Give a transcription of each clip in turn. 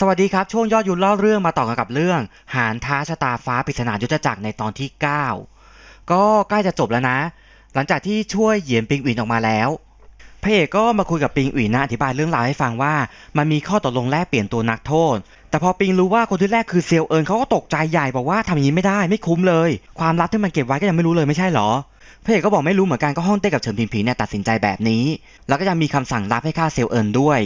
สวัสดีครับ ช่วงยอดยุนเล่าเรื่องมาต่อกันกับเรื่อง หานท้าชะตาฟ้าปริศนายุทธจักรในตอนที่ 9 ก็ใกล้จะจบแล้วนะ หลังจากที่ช่วยเหยียนปิงอินออกมาแล้วพระเอกก็มาคุยกับปิงอินนะอธิบายเรื่องราวให้ฟังว่า มันมีข้อตกลงแลกเปลี่ยนตัวนักโทษ แต่พอปิงรู้ว่าคนที่แรกคือเซียวเอินเขาก็ตกใจใหญ่บอกว่าทำอย่างนี้ไม่ได้ไม่คุ้มเลย ความลับที่มันเก็บไว้ก็ยังไม่รู้เลยไม่ใช่เหรอพระเอกก็บอกไม่รู้เหมือนกันก็ห้องเต้กับเฉินพิงผิงเนี่ยตัดสินใจแบบนี้ แล้วก็ยังมีคำสั่งลับให้ฆ่าเซียวเอินด้วย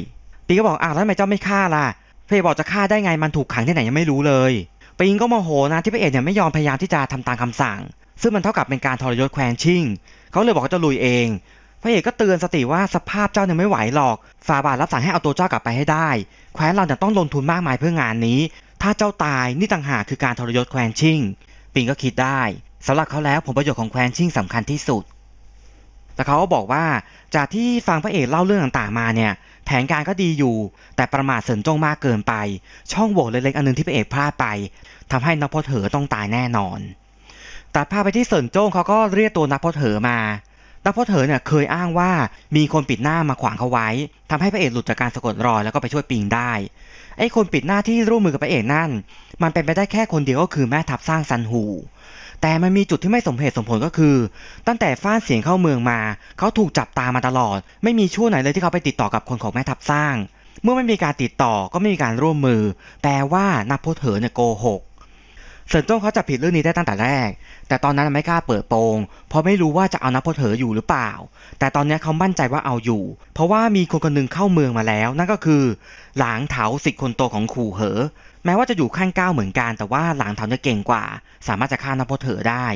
ปิงก็บอกอ้าวแล้วทำไมเจ้าไม่ฆ่าล่ะ พระเอกบอกจะฆ่าได้ไงมันถูกขังที่ไหนยังไม่รู้เลยปิงก็โมโหนะที่พระเอกเนี่ยไม่ยอมพยายามที่จะทำตามคำสั่ง ซึ่งมันเท่ากับเป็นการทรยศแควนชิ่ง เขาเลยบอกว่าจะลุยเอง พระเอกก็เตือนสติว่าสภาพเจ้าเนี่ยไม่ไหวหรอกฟาบาทรับสั่งให้เอาตัวเจ้ากลับไปให้ได้ แคว้นเราเนี่ยต้องลงทุนมากมายเพื่องานนี้ ถ้าเจ้าตายนี่ต่างหากคือการทรยศแควนชิ่ง ปิงก็คิดได้สำหรับเขาแล้วผลประโยชน์ของแควนชิ่งสำคัญที่สุด แต่เขาบอกว่าจากที่ฟังพระเอกเล่าเรื่องต่างๆมาเนี่ยแผนการก็ดีอยู่ แต่ประมาทเสินจงมากเกินไป ช่องโหว่เล็กๆอันนึงที่พระเอกพลาดไปทำให้นักพจน์เหอต้องตายแน่นอนตัดภาพไปที่เสินจงเขาก็เรียกตัวนักพจน์เหอมานักพจน์เหอเนี่ยเคยอ้างว่ามีคนปิดหน้ามาขวางเขาไว้ทำให้พระเอกหลุดจากการสะกดรอยแล้วก็ไปช่วยปิงได้ไอ้คนปิดหน้าที่ร่วมมือกับพระเอกนั่น มันเป็นไปได้แค่คนเดียวก็คือแม่ทัพสร้างซันหู แต่มันมีจุดที่ไม่สมเหตุสมผลก็คือ ตั้งแต่ฟ้านเสียงเข้าเมืองมา เขาถูกจับตามาตลอด ไม่มีช่วงไหนเลยที่เขาไปติดต่อกับคนของแม่ทัพสร้าง เมื่อไม่มีการติดต่อก็ไม่มีการร่วมมือ แปลว่านักพธิ์เถอเนี่ยโกหกเซินจ้งเขาจับผิดเรื่องนี้ได้ตั้งแต่แรก แต่ตอนนั้นไม่กล้าเปิดโปง เพราะไม่รู้ว่าจะเอานักพธิ์เถออยู่หรือเปล่า แต่ตอนนี้เขามั่นใจว่าเอาอยู่ เพราะว่ามีคนคนหนึ่งเข้าเมืองมาแล้ว นั่นก็คือ หลางเถาสิทธิ์คนโตของขู่เหอ แม้ว่าจะอยู่ขั้นเก้าเหมือนกันแต่ว่าหลางเถาเนี่ยเก่งกว่า สามารถจะฆ่านักพเถอได้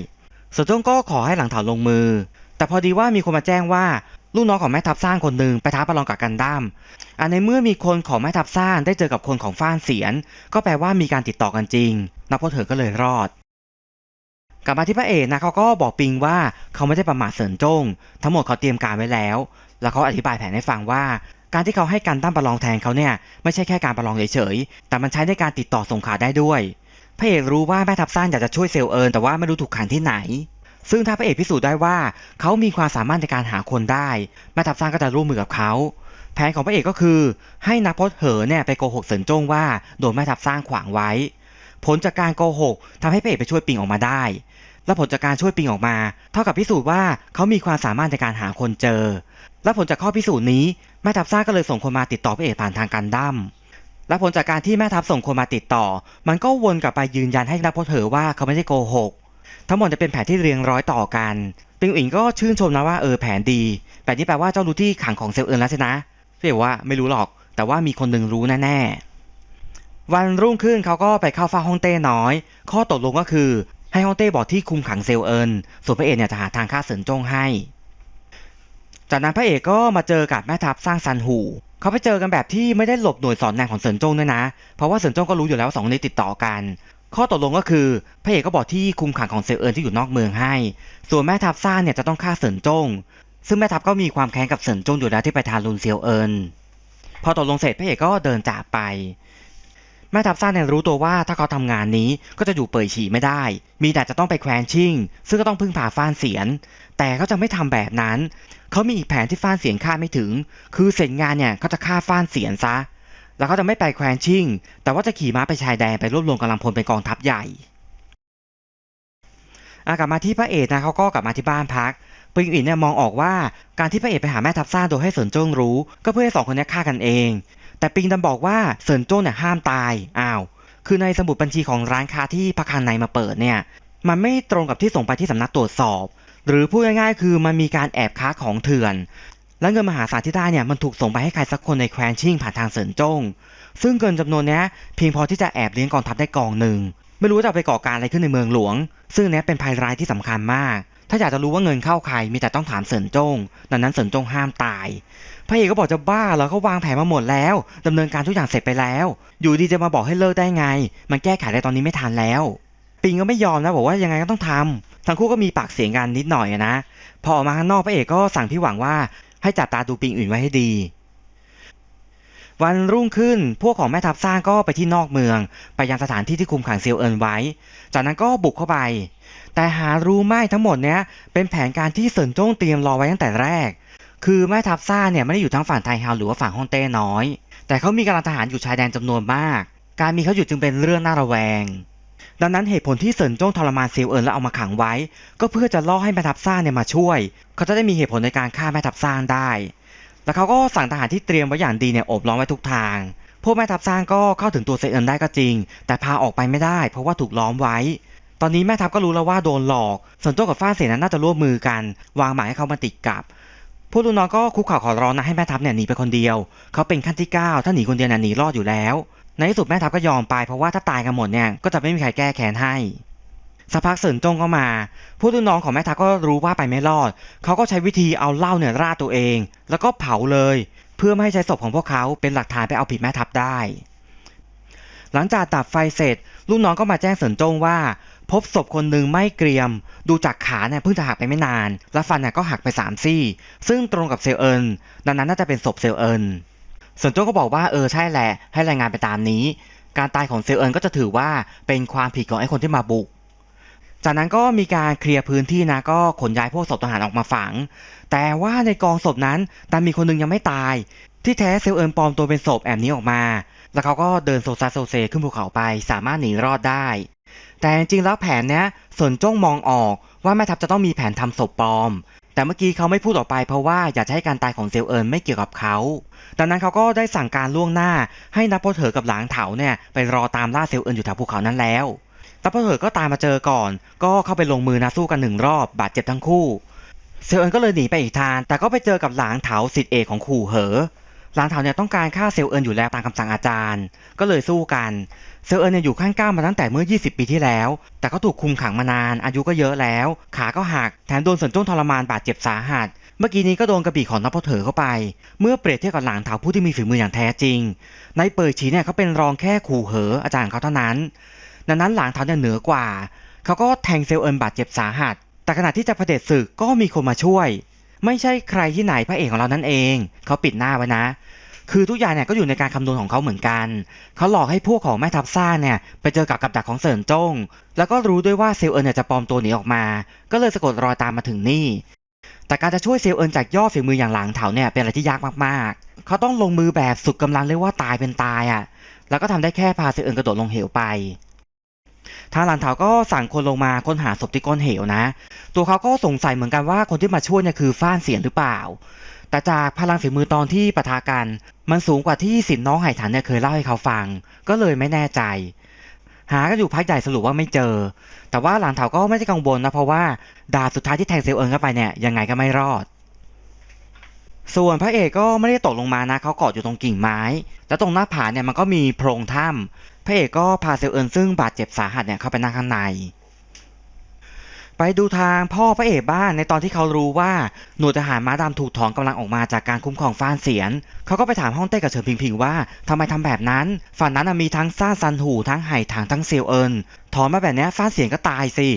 เซินจ้งก็ขอให้หลังเถาลงมือ แต่พอดีว่ามีคนมาแจ้งว่าลูกน้องของแม่ทัพสร้างคนหนึ่งไปท้าประลองกับกันดั้มอันในเมื่อมีคนของแม่ทัพสร้างได้เจอกับคนของฟ้านเสียน ก็แปลว่ามีการติดต่อกันจริง นักพเถอก็เลยรอดกลับมาที่พระเอกนะเขาก็บอกปิงว่าเขาไม่ได้ประมาทเสินจง ทั้งหมดเขาเตรียมการไว้แล้ว แล้วเขาอธิบายแผนให้ฟังว่า การที่เขาให้กันตั้มประลองแทนเขาเนี่ยไม่ใช่แค่การประลองเฉยๆ แต่มันใช้ในการติดต่อส่งข่าวได้ด้วยพระเอกรู้ว่าแม่ทัพสร้างอยากจะช่วยเซลล์เอิญแต่ว่าไม่รู้ถูกขังที่ไหน ซึ่งถ้าพระเอกพิสูจน์ได้ว่าเขามีความสามารถในการหาคนได้แม่ทัพสร้างก็จะร่วมมือกับเขาแผนของพระเอกก็คือ ให้นักพจน์เหอเนี่ยไปโกหกเสินจงว่าโดนแม่ทัพสร้างขวางไว้ ผลจากการโกหกทำให้พระเอกไปช่วยปิงออกมาได้ และผลจากการช่วยปิงออกมา เท่ากับพิสูจน์ว่าเขามีความสามารถในการหาคนเจอ และผลจากข้อพิสูจน์นี้แม่ทัพสร้างก็เลยส่งคนมาติดต่อพระเอกผ่านทางการดั้มและผลจากการที่แม่ทัพส่งคนมาติดต่อ มันก็วนกลับไปยืนยันให้นักพจน์เหอว่าเขาไม่ได้โกหก ทั้งหมดจะเป็นแผนที่เรียงร้อยต่อกัน ปิงอิงก็ชื่นชมนะว่าเออแผนดีแบบนี้แปลว่าเจ้ารู้ที่ขังของเซลเอินแล้วใช่นะเรียกว่าไม่รู้หรอก แต่ว่ามีคนหนึ่งรู้แน่ๆวันรุ่งขึ้นเขาก็ไปเข้าเฝ้าฮ่องเต้น้อย ข้อตกลงก็คือให้ฮ่องเต้บอกที่คุมขังเซลเอินส่วนพระเอกเนี่ยจะหาทางฆ่าเสินจงให้ จากนั้นพระเอกก็มาเจอกับแม่ทัพสร้างซันหู เขาไปเจอกันแบบที่ไม่ได้หลบหน่วยสอนแนงของเสินจงด้วยนะ เพราะว่าเสินจงก็รู้อยู่แล้วว่าสองคนนี้ติดต่อกัน ข้อตกลงก็คือพระเอกก็บอกที่คุมขังของเซลเอินที่อยู่นอกเมืองให้ ส่วนแม่ทัพสร้างเนี่ยจะต้องฆ่าเสินจง ซึ่งแม่ทัพก็มีความแค้นกับเสินจงอยู่แล้วที่ไปทารุนเซียวเอินพอตกลงเสร็จพระเอกก็เดินจากไป แม่ทัพซ่านเนี่ยรู้ตัวว่าถ้าเขาทำงานนี้ก็จะอยู่เปิดฉี่ไม่ได้ มีแต่จะต้องไปแควนชิ่ง ซึ่งก็ต้องพึ่งพาฟ้านเสียน แต่เขาจะไม่ทำแบบนั้น เขามีอีกแผนที่ฟ้านเสียนคาดไม่ถึง คือเสร็จงานเนี่ยเขาจะฆ่าฟ้านเสียนซะ แล้วเขาจะไม่ไปแควนชิ่ง แต่ว่าจะขี่ม้าไปชายแดนไปรวบรวมกำลังพลเป็นกองทัพใหญ่อกลับมาที่พระเอกนะเขาก็กลับมาที่บ้านพักปิงอินเนี่ยมองออกว่าการที่พระเอกไปหาแม่ทัพซ่านโดยให้เสินจ้งรู้ ก็เพื่อให้สองคนนี้ฆ่ากันเอง แต่ปิงดันบอกว่าเสินโจ้เนี่ยห้ามตายอ้าวคือในสมุดบัญชีของร้านค้าที่พระคานในมาเปิดเนี่ยมันไม่ตรงกับที่ส่งไปที่สำนักตรวจสอบ หรือพูดง่ายๆ คือมันมีการแอบค้าของเถื่อน และเงินมหาศาลที่ได้เนี่ยมันถูกส่งไปให้ใครสักคนในแคว้นชิ่งผ่านทางเสินจ้งซึ่งเงินจำนวนนี้เพียงพอที่จะแอบเลี้ยงกองทัพได้กองหนึ่ง ไม่รู้จะไปก่อการอะไรขึ้นในเมืองหลวง ซึ่งเนี้ยเป็นภัยร้ายที่สำคัญมาก ถ้าอยากจะรู้ว่าเงินเข้าใครมีแต่ต้องถามเสินจงดังนั้นเสินจงห้ามตาย พระเอกก็บอกจะบ้าเหรอเขาวางแผนมาหมดแล้วดำเนินการทุกอย่างเสร็จไปแล้ว อยู่ดีจะมาบอกให้เลิกได้ไง มันแก้ไขได้ตอนนี้ไม่ทันแล้ว ปิงก็ไม่ยอมนะบอกว่ายังไงก็ต้องทำทั้งคู่ก็มีปากเสียงกันนิดหน่อยนะ พอออกมาข้างนอกพระเอกก็สั่งพี่หวังว่าให้จับตาดูปิงอื่นไว้ให้ดีวันรุ่งขึ้นพวกของแม่ทัพสร้างก็ไปที่นอกเมือง ไปยังสถานที่ที่คุมขังเซียวเอินไว้ จากนั้นก็บุกเข้าไป แต่หารู้ไหมทั้งหมดเนี้ยเป็นแผนการที่เสินจ้งเตรียมรอไว้ตั้งแต่แรก คือแม่ทัพซ่าเนี่ยไม่ได้อยู่ทั้งฝั่งไทเฮาวหรือว่าฝั่งฮ่องเต้น้อย แต่เขามีกำลังทหารอยู่ชายแดนจำนวนมาก การมีเขาอยู่จึงเป็นเรื่องน่าระแวง ดังนั้นเหตุผลที่เซินจ้งทรมานเซียวเอินแล้วเอามาขังไว้ ก็เพื่อจะล่อให้แม่ทัพซ่าเนี่ยมาช่วย เขาจะได้มีเหตุผลในการฆ่าแม่ทัพซ่าได้แล้วเขาก็สั่งทหารที่เตรียมไว้อย่างดีเนี่ยอบล้อมไว้ทุกทาง พวกแม่ทัพสร้างก็เข้าถึงตัวเซเอินได้ก็จริง แต่พาออกไปไม่ได้ เพราะว่าถูกล้อมไว้ ตอนนี้แม่ทัพก็รู้แล้วว่าโดนหลอก ส่วนโจ้กับฟ้าเสนน่าจะร่วมมือกัน วางหมายให้เขามาติดกับพวกลูกน้องก็คุกเข่าขอร้องนะให้แม่ทัพเนี่ยหนีไปคนเดียว เขาเป็นขั้นที่ 9 ถ้าหนีคนเดียวเนี่ยหนีรอดอยู่แล้ว ในที่สุดแม่ทัพก็ยอมไปเพราะว่าถ้าตายกันหมดเนี่ยก็จะไม่มีใครแก้แค้นให้สักพักเสินจงก็มาผู้ลูกน้องของแม่ทัพก็รู้ว่าไปไม่รอด เขาก็ใช้วิธีเอาเหล้าเนี่ยราดตัวเอง แล้วก็เผาเลย เพื่อไม่ให้ใช้ศพของพวกเขาเป็นหลักฐานไปเอาผิดแม่ทัพได้ หลังจากดับไฟเสร็จลูกน้องก็มาแจ้งเสินจงว่า พบศพคนหนึ่งไม่เกรียม ดูจากขาเนี่ยเพิ่งจะหักไปไม่นาน และฟันเนี่ยก็หักไปสามซี่ ซึ่งตรงกับเซลเอินดังนั้นน่าจะเป็นศพเซลเอินเสินโจงก็บอกว่าเออใช่แหละ ให้รายงานไปตามนี้ การตายของเซลเอินก็จะถือว่าเป็นความผิดของไอ้คนที่มาบุก จากนั้นก็มีการเคลียร์พื้นที่นะก็ขนย้ายพวกศพทหารออกมาฝัง แต่ว่าในกองศพนั้นดันมีคนหนึงยังไม่ตาย ที่แท้เซลเอินปลอมตัวเป็นศพแอบนี้ออกมา แล้วเขาก็เดินโซซาโซเซขึ้นภูเขาไป สามารถหนีรอดได้ แต่จริงๆแล้วแผนเนี้ยสนจ้งมองออกว่าแม่ทัพจะต้องมีแผนทำศพปลอม แต่เมื่อกี้เขาไม่พูดออกไปเพราะว่าอยากจะให้การตายของเซลเอินไม่เกี่ยวกับเขาดังนั้นเขาก็ได้สั่งการล่วงหน้า ให้นับโพเถอกับหลางเถาเนี่ยไปรอตามล่าเซลเอินอยู่แถวภูเขานั้นแล้วนับโพเถอก็ตามมาเจอก่อน ก็เข้าไปลงมือนะสู้กันหนึ่งรอบบาดเจ็บทั้งคู่ เซลเอินก็เลยหนีไปอีกทางแต่ก็ไปเจอกับหลางเถาสิทธิเอกของขู่เหอ หลางเถาเนี่ยต้องการฆ่าเซลเอินอยู่แล้วตามคำสั่งอาจารย์ ก็เลยสู้กัน เซลเอินเนี่ยอยู่ข้างก้าวมาตั้งแต่เมื่อ 20 ปีที่แล้ว แต่เขาถูกคุมขังมานาน อายุก็เยอะแล้ว ขาก็หัก แถมโดนส่วนจ้งทรมานบาดเจ็บสาหัส เมื่อกี้นี้ก็โดนกระบี่ของนับพเถอเข้าไป เมื่อเปรียบเทียบกับหลางเถาผู้ที่มีฝีมืออย่างแท้จริง ในเปิดฉีเนี่ยเขาเป็นรองแค่ขู่เหออาจารย์เขาเท่านั้น ดังนั้นหลางเถาเนี่ยเหนือกว่า เขาก็แทงเซลเอินบาดเจ็บสาหัส แต่ขณะที่จะเผด็จศึกก็มีคนมาช่วย ไม่ใช่ใครที่ไหนพระเอกของเรานั่นเอง เขาปิดหน้าไว้นะ คือทุกอย่างเนี่ยก็อยู่ในการคำนวณของเขาเหมือนกัน เขาหลอกให้พวกของแม่ทัพซ่าเนี่ยไปเจอกับกับดักของเสินจง แล้วก็รู้ด้วยว่าเซลเอินเนี่ยจะปลอมตัวหนีออกมา ก็เลยสะกดรอยตามมาถึงนี่ แต่การจะช่วยเซลเอินจากยอดฝีมืออย่างหลางเถาเนี่ยเป็นอะไรที่ยากมากๆ เขาต้องลงมือแบบสุดกำลังเรียกว่าตายเป็นตายอะ่ะ แล้วก็ทำได้แค่พาเซลเอินกระโดดลงเหวไป ทางหลานเถาก็สั่งคนลงมาค้นหาศพที่ก้นเหวนะ ตัวเขาก็สงสัยเหมือนกันว่าคนที่มาช่วยเนี่ยคือฟ้านเสียนหรือเปล่า แต่จากพลังฝีมือตอนที่ปะทะกัน มันสูงกว่าที่สินน้องไหถันเนี่ยเคยเล่าให้เขาฟัง ก็เลยไม่แน่ใจ หากันอยู่พักใหญ่สรุปว่าไม่เจอ แต่ว่าหลานเถาก็ไม่ได้กังวลนะเพราะว่าดาบสุดท้ายที่แทงเซลเอิงเข้าไปเนี่ยยังไงก็ไม่รอดส่วนพระเอกก็ไม่ได้ตกลงมานะเขาเกาะอยู่ตรงกิ่งไม้ แล้วตรงหน้าผาเนี่ยมันก็มีโพรงถ้ำ พระเอกก็พาเซลเอินซึ่งบาดเจ็บสาหัสเนี่ยเข้าไปนั่งข้างใน ไปดูทางพ่อพระเอกบ้านในตอนที่เขารู้ว่าหน่วยทหารม้าดำถูกถอนกำลังออกมาจากการคุ้มครองฟ้านเสียน เขาก็ไปถามห้องเต้กับเฉินพิงพิงว่าทำไมทำแบบนั้น ฝั่งนั้นมีทั้งซ่าซันหูทั้งไห่ถางทั้งเซียวเอินถอนมาแบบนี้ฟ้านเสียนก็ตายสิ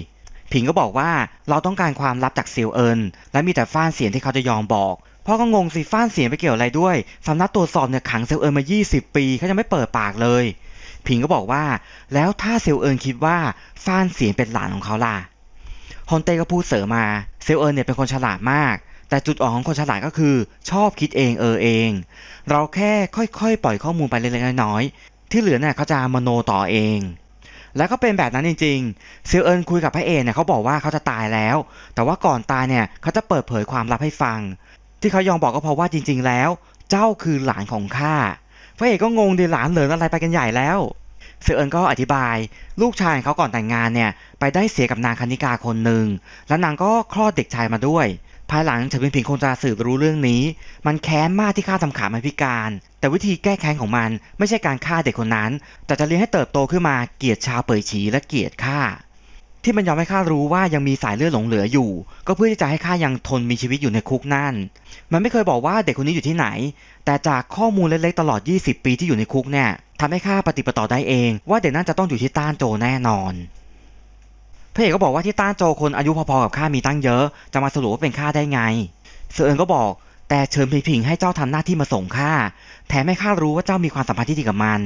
ผิงก็บอกว่าเราต้องการความลับจากเซียวเอินและมีแต่ฟ้านเสียนที่เขาจะยอมบอกพ่อก็งงสิฟ้านเสียนไปเกี่ยวอะไรด้วยสำนักตรวจสอบเนี่ยขังเซียวเอินมา 20 ปีเขายังไม่เปิดปากเลย ผิงก็บอกว่า แล้วถ้าเซียวเอินคิดว่าฟ้านเสียนเป็นหลานของเขาล่ะฮอนเต้ก็พูดเสริมมาเซลเอินเนี่ยเป็นคนฉลาดมาก แต่จุดอ่อนของคนฉลาดก็คือ ชอบคิดเองเออเอง เราแค่ค่อยๆ ปล่อยข้อมูลไปเล็กๆน้อยๆที่เหลือเนี่ยเขาจะมโนต่อเองแล้วก็เป็นแบบนั้นจริงๆเซลเอินคุยกับพระเอกเนี่ยเขาบอกว่าเขาจะตายแล้ว แต่ว่าก่อนตายเนี่ยเขาจะเปิดเผยความลับให้ฟัง ที่เขายอมบอกก็เพราะว่าจริง ๆ แล้ว เจ้าคือหลานของข้า พระเอกก็งงดิหลานเหลินอะไรไปกันใหญ่แล้วเซลเอินก็อธิบาย ลูกชายของเขาก่อนแต่งงานเนี่ยไปได้เสียกับนางคณิกาคนหนึ่งแล้วนางก็คลอดเด็กชายมาด้วย ภายหลังเฉินพิงพิงคงจะสืบรู้เรื่องนี้ มันแค้นมากที่ฆ่าทำขามันพิการ แต่วิธีแก้แค้นของมันไม่ใช่การฆ่าเด็กคนนั้น แต่จะเลี้ยงให้เติบโตขึ้นมาเกลียดชาวเปยฉีและเกลียดข้า ที่มันยอมให้ข้ารู้ว่ายังมีสายเลือดหลงเหลืออยู่ ก็เพื่อที่จะให้ข้ายังทนมีชีวิตอยู่ในคุกนั่น มันไม่เคยบอกว่าเด็กคนนี้อยู่ที่ไหน แต่จากข้อมูลเล็กๆตลอด 20 ปีที่อยู่ในคุกเนี่ยทำให้ข้าปฏิปต่อได้เอง ว่าเด็กนั่นจะต้องอยู่ที่ต้านโจแน่นอนพระเอกก็บอกว่าที่ต้านโจคนอายุพอๆกับข้ามีตั้งเยอะ จะมาสรุปว่าเป็นข้าได้ไง เสือเอินก็บอก แต่เชิญพิงพิงให้เจ้าทำหน้าที่มาส่งข้าแถมให้ข้ารู้ว่าเจ้ามีความสัมพันธ์ที่ดีกับมัน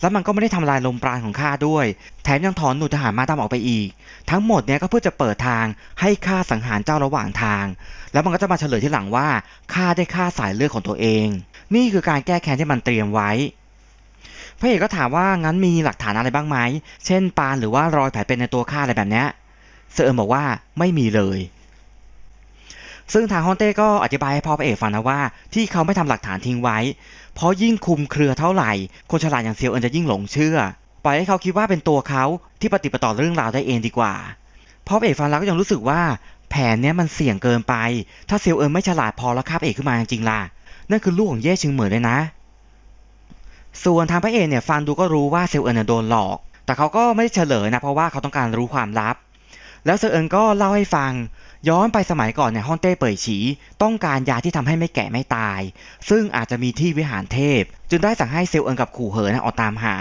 แล้วมันก็ไม่ได้ทำลายลมปราณของข้าด้วย แถมยังถอนหน่วยทหารมาดำออกไปอีก ทั้งหมดเนี้ยก็เพื่อจะเปิดทางให้ข้าสังหารเจ้าระหว่างทาง แล้วมันก็จะมาเฉลยที่หลังว่าข้าได้ฆ่าสายเลือดของตัวเอง นี่คือการแก้แค้นที่มันเตรียมไว้พระเอกก็ถามว่างั้นมีหลักฐานอะไรบ้างไหม เช่นปานหรือว่ารอยแผลเป็นในตัวข้าอะไรแบบนี้เซอร์เอินบอกว่าไม่มีเลย ซึ่งทางฮอนเต้ก็อธิบายให้พ่อพระเอกฟังนะว่า ที่เขาไม่ทำหลักฐานทิ้งไว้ เพราะยิ่งคุมเครือเท่าไหร่ คนฉลาดอย่างเซียวเอินจะยิ่งหลงเชื่อ ปล่อยให้เขาคิดว่าเป็นตัวเขาที่ปฏิปต่อเรื่องราวได้เองดีกว่าพ่อพระเอกฟังแล้วก็ยังรู้สึกว่า แผนเนี้ยมันเสี่ยงเกินไป ถ้าเซียวเอินไม่ฉลาดพอแล้วฆ่าพระเอกขึ้นมาจริงๆล่ะนั่นคือลูกของเย่ชิงเหมยเลยนะ ส่วนทางพระเอกเนี่ยฟังดูก็รู้ว่าเซียวเอินโดนหลอก แต่เขาก็ไม่ได้เฉลยนะเพราะว่าเขาต้องการรู้ความลับ แล้วเซียวเอินก็เล่าให้ฟัง ย้อนไปสมัยก่อนเนี่ยฮ่องเต้เป่ยฉี ต้องการยาที่ทำให้ไม่แก่ไม่ตาย ซึ่งอาจจะมีที่วิหารเทพ จึงได้สั่งให้เซียวเอินกับขู่เหอนะออกตามหา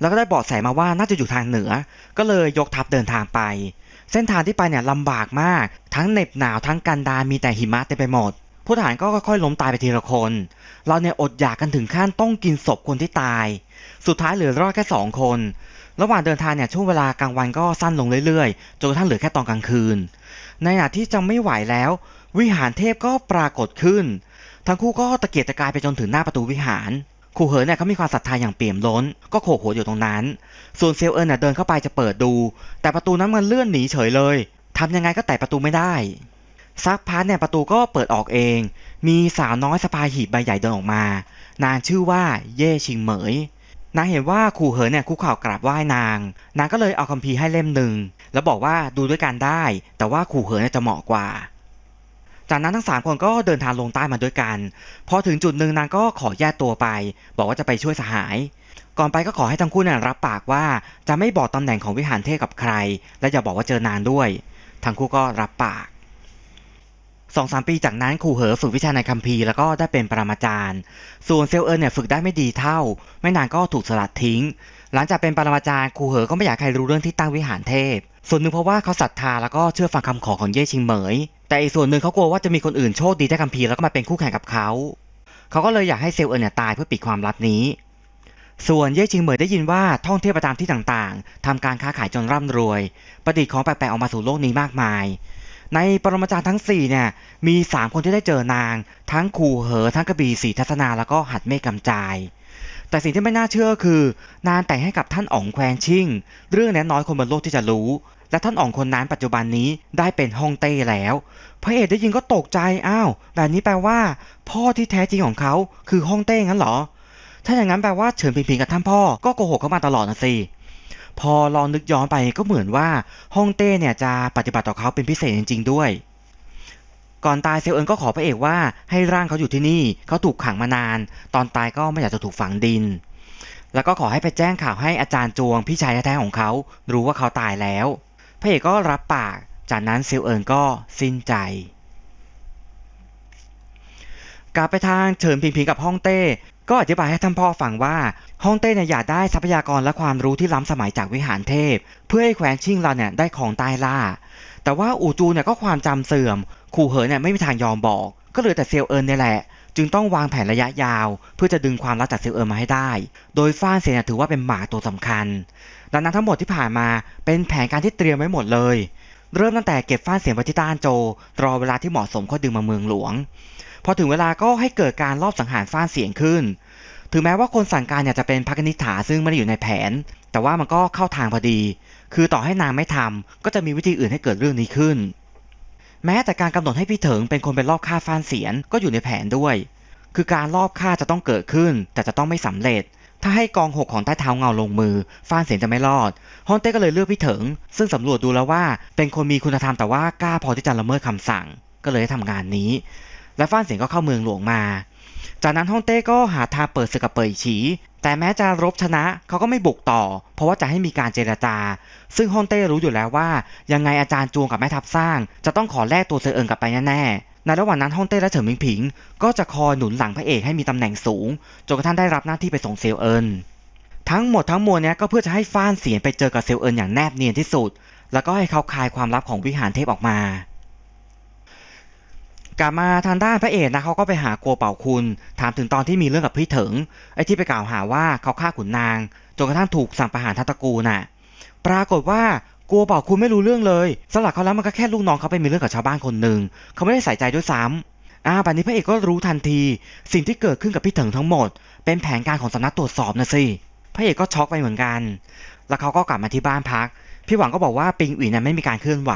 แล้วก็ได้เบาะแสมาว่าน่าจะอยู่ทางเหนือ ก็เลยยกทัพเดินทางไป เส้นทางที่ไปเนี่ยลำบากมาก ทั้งเหน็บหนาวทั้งกันดารมีแต่หิมะเต็มไปหมดผู้ทหารก็ค่อยๆล้มตายไปทีละคน เราเนี่ยอดอยากกันถึงขั้นต้องกินศพคนที่ตาย สุดท้ายเหลือรอดแค่สองคน ระหว่างเดินทางเนี่ยช่วงเวลากลางวันก็สั้นลงเรื่อยๆ จนกระทั่งเหลือแค่ตอนกลางคืน ในขณะที่จะไม่ไหวแล้ว วิหารเทพก็ปรากฏขึ้น ทั้งคู่ก็ตะเกียกตะกายไปจนถึงหน้าประตูวิหารขู่เหอเนี่ยเขามีความศรัทธาอย่างเปี่ยมล้น ก็โขกหัวอยู่ตรงนั้น ส่วนเซลเอิญน่ะเดินเข้าไปจะเปิดดู แต่ประตูนั้นมันเลื่อนหนีเฉยเลยทำยังไงก็แตะประตูไม่ได้สักพักเนี่ยประตูก็เปิดออกเอง มีสาวน้อยสะพายหีบใบใหญ่เดินออกมา นางชื่อว่าเย่ชิงเหมย นางเห็นว่าขู่เหอเนี่ยคุกเข่ากราบไหว้นาง นางก็เลยเอาคัมภีร์ให้เล่มหนึ่งแล้วบอกว่าดูด้วยกันได้ แต่ว่าขู่เหอเนี่ยจะเหมาะกว่า จากนั้นทั้งสามคนก็เดินทางลงใต้มาด้วยกัน พอถึงจุดหนึ่งนางก็ขอแยกตัวไป บอกว่าจะไปช่วยสหาย ก่อนไปก็ขอให้ทั้งคู่เนี่ยรับปากว่าจะไม่บอกตำแหน่งของวิหารเทพกับใคร และอย่าบอกว่าเจอนานด้วย ทั้งคู่ก็รับปาก สองสามปีจากนั้นครูเหอฝึกวิชาในคัมภีร์แล้วก็ได้เป็นปรมาจารย์ ส่วนเซลเอิญเนี่ยฝึกได้ไม่ดีเท่า ไม่นานก็ถูกสลัดทิ้ง หลังจากเป็นปรมาจารย์ครูเหอก็ไม่อยากใครรู้เรื่องที่ตั้งวิหารเทพ ส่วนหนึ่งเพราะว่าเขาศรัทธาแล้วก็เชื่อฟังคำขอของเย่ชิงเหมย แต่อีกส่วนหนึ่งเขากลัวว่าจะมีคนอื่นโชคดีได้คัมภีร์แล้วก็มาเป็นคู่แข่งกับเขาเขาก็เลยอยากให้เซลเอิญเนี่ยตายเพื่อปิดความลับนี้ ส่วนเย่ชิงเหมยได้ยินว่าท่องเที่ยวไปตามที่ต่างๆทำการค้าขายจนร่ำรวย ประดิษฐ์ของแปลกๆออกมาสู่โลกนี้มากมาย ในปรมาจารย์ทั้ง 4 เนี่ย มี 3 คนที่ได้เจอนาง ทั้งขู่เหอ ทั้งกระบี่สีทัศนา แล้วก็หัดเมฆกำจาย แต่สิ่งที่ไม่น่าเชื่อคือ นางแต่งให้กับท่านอ๋องแควนชิ่ง เรื่องนี้น้อยคนบนโลกที่จะรู้ และท่านอ๋องคนนั้นปัจจุบันนี้ได้เป็นฮ่องเต้แล้ว พระเอกได้ยินก็ตกใจ อ้าว แบบนี้แปลว่า พ่อที่แท้จริงของเขาคือฮ่องเต้งั้นเหรอ ถ้าอย่างนั้นแปลว่าเฉินผิงผิงกับท่านพ่อก็โกหกเขามาตลอดนะสิ พอลองนึกย้อนไปก็เหมือนว่าฮ่องเต้เนี่ยจะปฏิบัติต่อเขาเป็นพิเศษจริง ๆ ด้วย ก่อนตายเซลเอินก็ขอพระเอกว่าให้ร่างเขาอยู่ที่นี่เขาถูกขังมานาน ตอนตายก็ไม่อยากจะถูกฝังดิน แล้วก็ขอให้ไปแจ้งข่าวให้อาจารย์จวงพี่ชายแท้ๆของเขารู้ว่าเขาตายแล้ว พระเอกก็รับปาก จากนั้นเซลเอินก็สิ้นใจกลับไปทางเฉินผิงผิงกับฮ่องเต้ ก็อธิบายให้ท่านพ่อฟังว่าฮ่องเต้เนี่ยอยากได้ทรัพยากรและความรู้ที่ล้ำสมัยจากวิหารเทพ เพื่อให้แคว้นชิงเราเนี่ยได้ของใต้ล่า แต่ว่าอูจูเนี่ยก็ความจำเสื่อมขู่เหอเนี่ยไม่มีทางยอมบอก ก็เหลือแต่เซลเอินเนี่ยแหละ จึงต้องวางแผนระยะยาว เพื่อจะดึงความลับจากเซลเอินมาให้ได้ โดยฟ้านเสียนถือว่าเป็นหมาตัวสำคัญ ดังนั้นทั้งหมดที่ผ่านมาเป็นแผนการที่เตรียมไว้หมดเลย เริ่มตั้งแต่เก็บฟ้านเสียงไว้ที่ต้านโจ รอเวลาที่เหมาะสมก็ดึงมาเมืองหลวงพอถึงเวลาก็ให้เกิดการลอบสังหารฟ้านเสียงขึ้น ถึงแม้ว่าคนสั่งการเนี่ยจะเป็นพักนิฐาซึ่งไม่ได้อยู่ในแผน แต่ว่ามันก็เข้าทางพอดี คือต่อให้นางไม่ทำก็จะมีวิธีอื่นให้เกิดเรื่องนี้ขึ้น แม้แต่การกำหนดให้พี่เถิงเป็นคนเป็นรอบฆ่าฟ้านเสียนก็อยู่ในแผนด้วย คือการรอบฆ่าจะต้องเกิดขึ้น แต่จะต้องไม่สำเร็จ ถ้าให้กองหกของใต้เท้าเงาลงมือฟ้านเสียนจะไม่รอดฮอนเต้ก็เลยเลือกพี่เถิง ซึ่งสำรวจดูแล้วว่า เป็นคนมีคุณธรรมแต่ว่ากล้าพอที่จะละเมิดคำสั่ง ก็เลยให้ทำงานนี้ และฟ้านเสียนก็เข้าเมืองหลวงมา จากนั้นฮ่องเต้ก็หาทางเปิดศึกกับเปยฉี แต่แม้จะรบชนะเขาก็ไม่บุกต่อ เพราะว่าจะให้มีการเจรจา ซึ่งฮ่องเต้รู้อยู่แล้วว่า ยังไงอาจารย์จวงกับแม่ทัพสร้าง จะต้องขอแลกตัวเซอเอิงกลับไปแน่ๆในระหว่างนั้นฮ่องเต้และเฉิงมิงผิง ก็จะคอยหนุนหลังพระเอกให้มีตำแหน่งสูงจนกระทั่งได้รับหน้าที่ไปส่งเซลเอินทั้งหมดทั้งมวลเนี้ยก็เพื่อจะให้ฟ้านเสียนไปเจอกับเซลเอินอย่างแนบเนียนที่สุด แล้วก็ให้เขาคลายความลับของวิหารเทพออกมา กลับมาทางด้านพระเอกนะเขาก็ไปหากัวเป่าคุณ ถามถึงตอนที่มีเรื่องกับพี่เถิงไอ้ที่ไปกล่าวหาว่าเขาฆ่าขุนนางจนกระทั่งถูกสั่งประหารทัตะกูน่ะ ปรากฏว่ากัวเป่าคุณไม่รู้เรื่องเลยสำหรับเขาแล้วมันก็แค่ลูกน้องเขาไปมีเรื่องกับชาวบ้านคนหนึ่งเขาไม่ได้ใส่ใจด้วยซ้ำอ่าบัดนี้พระเอกก็รู้ทันที สิ่งที่เกิดขึ้นกับพี่เถิงทั้งหมด เป็นแผนการของสำนักตรวจสอบนะสิพระเอกก็ช็อกไปเหมือนกัน แล้วเขาก็กลับมาที่บ้านพัก พี่หวังก็บอกว่าปิงอุ๋ยเนี่ยไม่มีการเคลื่อนไหว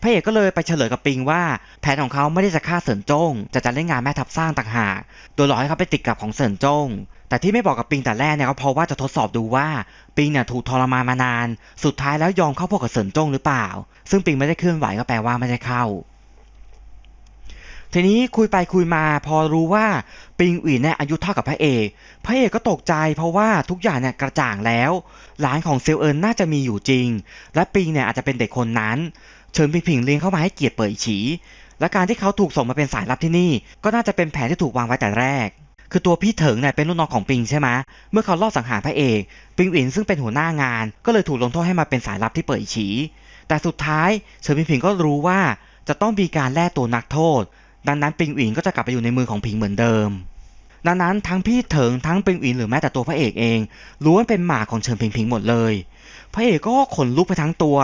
พระเอกก็เลยไปเฉลยกับปิงว่า แผนของเขาไม่ได้จะฆ่าเสินจงจะจะเล่นงานแม่ทัพสร้างต่างหาก โดยหลอกให้เขาไปติดกับของเสินจง แต่ที่ไม่บอกกับปิงแต่แรกเนี่ยก็เพราะว่าจะทดสอบดูว่าปิงเนี่ยถูกทรมานมานาน สุดท้ายแล้วยอมเข้าพวกกับเสินจงหรือเปล่า ซึ่งปิงไม่ได้เคลื่อนไหวก็แปลว่าไม่ได้เข้า ทีนี้คุยไปคุยมาพอรู้ว่าปิงอุ๋ยเนี่ยอายุเท่ากับพระเอก พระเอกก็ตกใจเพราะว่าทุกอย่างเนี่ยกระจ่างแล้ว หลานของเซลเอินน่าจะมีอยู่จริง และปิงเนี่ยอาจจะเป็นเด็กคนนั้นเฉินผิงผิงเลี้ยงเข้ามาให้เกียรติเปิดฉี และการที่เขาถูกส่งมาเป็นสายลับที่นี่ ก็น่าจะเป็นแผนที่ถูกวางไว้แต่แรก คือตัวพี่เถิงเนี่ยเป็นลูกน้องของปิงใช่ไหมเมื่อเขาลอบสังหารพระเอก ปิงอินซึ่งเป็นหัวหน้างาน ก็เลยถูกลงโทษให้มาเป็นสายลับที่เปิดฉี แต่สุดท้ายเฉินผิงผิงก็รู้ว่าจะต้องมีการแล่ตัวนักโทษ ดังนั้นปิงอินก็จะกลับไปอยู่ในมือของผิงเหมือนเดิม ดังนั้นทั้งพี่เถิงทั้งปิงอินหรือแม้แต่ตัวพระเอกเองล้วนเป็นหมาของเฉินผิงผิงหมดเลย พระเอกก็ขนลุกไปทั้งตัว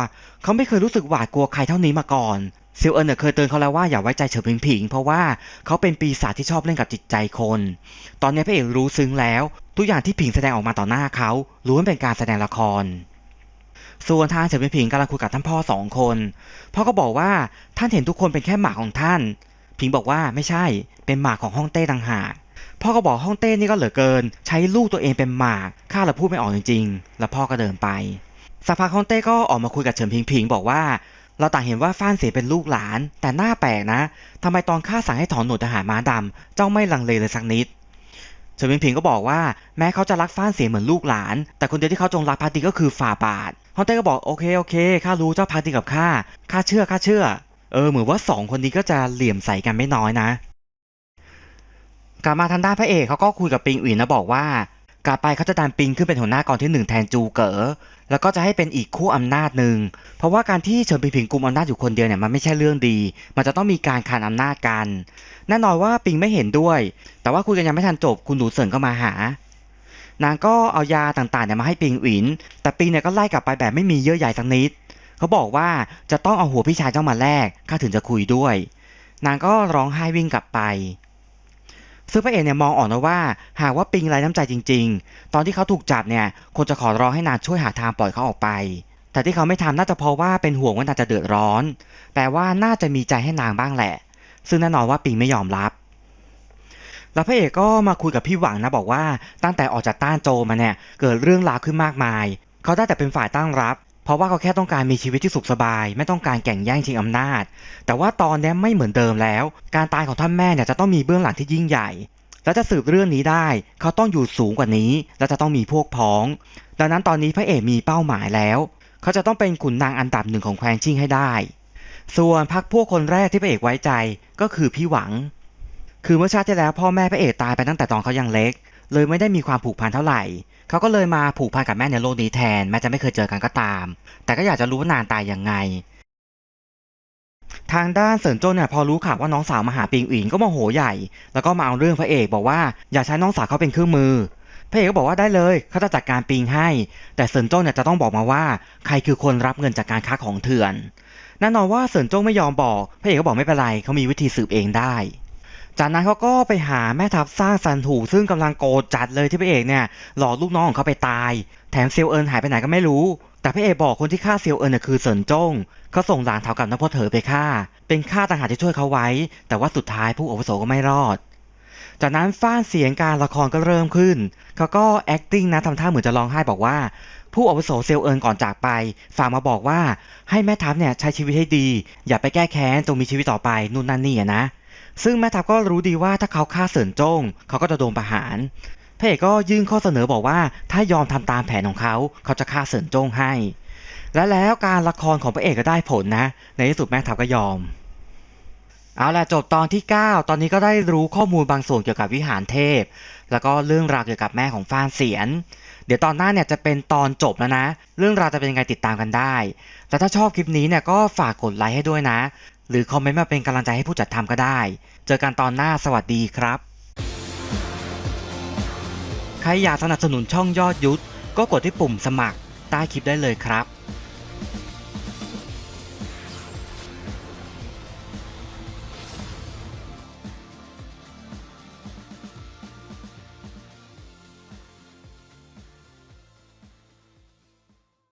เขาไม่เคยรู้สึกหวาดกลัวใครเท่านี้มาก่อนเซียวเอินเนี่ยเคยเตือนเขาแล้วว่าอย่าไว้ใจเฉินผิงผิง เพราะว่าเขาเป็นปีศาจที่ชอบเล่นกับจิตใจคน ตอนนี้พระเอกรู้ซึ้งแล้ว ทุกอย่างที่ผิงแสดงออกมาต่อหน้าเขาล้วนเป็นการแสดงละครส่วนทางเฉินผิงผิงกำลังคุยกับท่านพ่อสองคน พ่อก็บอกว่าท่านเห็นทุกคนเป็นแค่หมาของท่าน ผิงบอกว่าไม่ใช่เป็นหมากของฮ่องเต้ต่างหากพ่อก็บอกฮ่องเต้นี่ก็เหลือเกิน ใช้ลูกตัวเองเป็นหมากข้าเราพูดไม่ออกจริงๆ แล้วพ่อก็เดินไปสักพักฮ่องเต้ก็ออกมาคุยกับเฉินพิงพิงบอกว่าเราต่างเห็นว่าฟ้านเสียเป็นลูกหลาน แต่หน้าแปลกนะทำไมตอนข้าสั่งให้ถอนหนวดทหารม้าดำเจ้าไม่ลังเลเลยสักนิดเฉินพิงพิงก็บอกว่าแม้เขาจะรักฟ้านเสียเหมือนลูกหลาน แต่คนเดียวที่เขาจงรักพักดีก็คือฝ่าบาทฮ่องเต้ก็บอกโอเคโอเคข้ารู้เจ้าพักดีกับข้าข้าเชื่อข้าเชื่อ เออเหมือนว่าสองคนนี้ก็จะเหลี่ยมใส่กันไม่น้อยนะ กลับมาทางด้านพระเอกเขาก็คุยกับปิงอุ๋ยนะบอกว่ากลับไปเขาจะดันปิงขึ้นเป็นหัวหน้ากองที่หนึ่งแทนจูเก๋อแล้วก็จะให้เป็นอีกคู่อำนาจหนึ่งเพราะว่าการที่เฉินผิงผิงกุมอำนาจอยู่คนเดียวเนี่ยมันไม่ใช่เรื่องดี มันจะต้องมีการขานอำนาจกัน แน่นอนว่าปิงไม่เห็นด้วย แต่ว่าคุยกันยังไม่ทันจบคุณหนูเสินก็มาหา นางก็เอายาต่างๆเนี่ยมาให้ปิงอุ๋ยแต่ปิงเนี่ยก็ไล่กลับไปแบบไม่มีเยื่อใยสักนิด เขาบอกว่าจะต้องเอาหัวพี่ชายเจ้ามาแลกข้าถึงจะคุยด้วย นางก็ร้องไห้วิ่งกลับไป ซึ่งพระเอกเนี่ยมองออกนะว่า หากว่าปิงไร้น้ำใจจริง ๆ ตอนที่เขาถูกจับเนี่ยคนจะขอร้องให้นางช่วยหาทางปล่อยเขาออกไป แต่ที่เขาไม่ทำน่าจะเพราะว่าเป็นห่วงว่านางจะเดือดร้อน แปลว่าน่าจะมีใจให้นางบ้างแหละ ซึ่งแน่นอนว่าปิงไม่ยอมรับแล้วพระเอกก็มาคุยกับพี่หวังนะบอกว่าตั้งแต่ออกจากต้านโจมาเนี่ยเกิดเรื่องราวขึ้นมากมาย เขาได้แต่เป็นฝ่ายตั้งรับ เพราะว่าเขาแค่ต้องการมีชีวิตที่สุขสบาย ไม่ต้องการแข่งแย่งชิงอำนาจ แต่ว่าตอนนี้ไม่เหมือนเดิมแล้ว การตายของท่านแม่เนี่ยจะต้องมีเบื้องหลังที่ยิ่งใหญ่ และจะสืบเรื่องนี้ได้ เขาต้องอยู่สูงกว่านี้ และจะต้องมีพวกพ้อง ดังนั้นตอนนี้พระเอกมีเป้าหมายแล้ว เขาจะต้องเป็นขุนนางอันดับหนึ่งของแคว้นชิงให้ได้ ส่วนพักพวกคนแรกที่พระเอกไว้ใจก็คือพี่หวัง คือเมื่อชาติที่แล้วพ่อแม่พระเอกตายไปตั้งแต่ตอนเขายังเล็ก เลยไม่ได้มีความผูกพันเท่าไหร่ เขาก็เลยมาผูกพันกับแม่ในโลกนี้แทนแม้จะไม่เคยเจอกันก็ตาม แต่ก็อยากจะรู้ว่านานตายยังไง ทางด้านเสินโจ้เนี่ยพอรู้ข่าวว่าน้องสาวมาหาปิงอิงก็โมโหใหญ่ แล้วก็มาเอาเรื่องพระเอกบอกว่าอย่าใช้น้องสาวเขาเป็นเครื่องมือ พระเอกก็บอกว่าได้เลยเขาจะจัดการปิงให้ แต่เสินโจ้เนี่ยจะต้องบอกมาว่า ใครคือคนรับเงินจากการค้าของเถื่อนแน่นอนว่าเสินโจ้ไม่ยอมบอก พระเอกก็บอกไม่เป็นไรเขามีวิธีสืบเองได้ จากนั้นเขาก็ไปหาแม่ทัพสร้างซันถูซึ่งกำลังโกรธจัดเลยที่พระเอกเนี่ยหลอกลูกน้องของเขาไปตาย แถมเซียวเอินหายไปไหนก็ไม่รู้ แต่พระเอกบอกคนที่ฆ่าเซียวเอินน่ะคือเซินจงเขาส่งหลานเทากับนพเถอไปฆ่า เป็นฆ่าต่างหากที่ช่วยเขาไว้ แต่ว่าสุดท้ายผู้อาวุโสก็ไม่รอด จากนั้นฟ้านเสียงการละครก็เริ่มขึ้นเขาก็ acting นะทำท่าเหมือนจะร้องไห้บอกว่าผู้อาวุโสเซียวเอินก่อนจากไป ฝากมาบอกว่าให้แม่ทัพเนี่ยใช้ชีวิตให้ดี อย่าไปแก้แค้นจงมีชีวิตต่อไปนู่นนั่นนี่นะ ซึ่งแม่ทัพก็รู้ดีว่าถ้าเขาฆ่าเสินจงเขาก็จะโดนประหารพระเอกก็ยื่นข้อเสนอบอกว่าถ้ายอมทำตามแผนของเขา เขาจะฆ่าเสินจงให้ และแล้วการละครของพระเอกก็ได้ผลนะ ในที่สุดแม่ทัพก็ยอม เอาล่ะจบตอนที่ 9 ตอนนี้ก็ได้รู้ข้อมูลบางส่วนเกี่ยวกับวิหารเทพ แล้วก็เรื่องราวเกี่ยวกับแม่ของฟ้านเสียนเดี๋ยวตอนหน้าเนี่ยจะเป็นตอนจบแล้วนะ เรื่องราวจะเป็นยังไงติดตามกันได้ แล้วถ้าชอบคลิปนี้เนี่ยก็ฝากกดไลค์ให้ด้วยนะหรือคอมเมนต์มาเป็นกำลังใจให้ผู้จัดทำก็ได้ เจอกันตอนหน้าสวัสดีครับ ใครอยากสนับสนุนช่องยอดยุทธก็กดที่ปุ่มสมัครใต้คลิปได้เลยครับ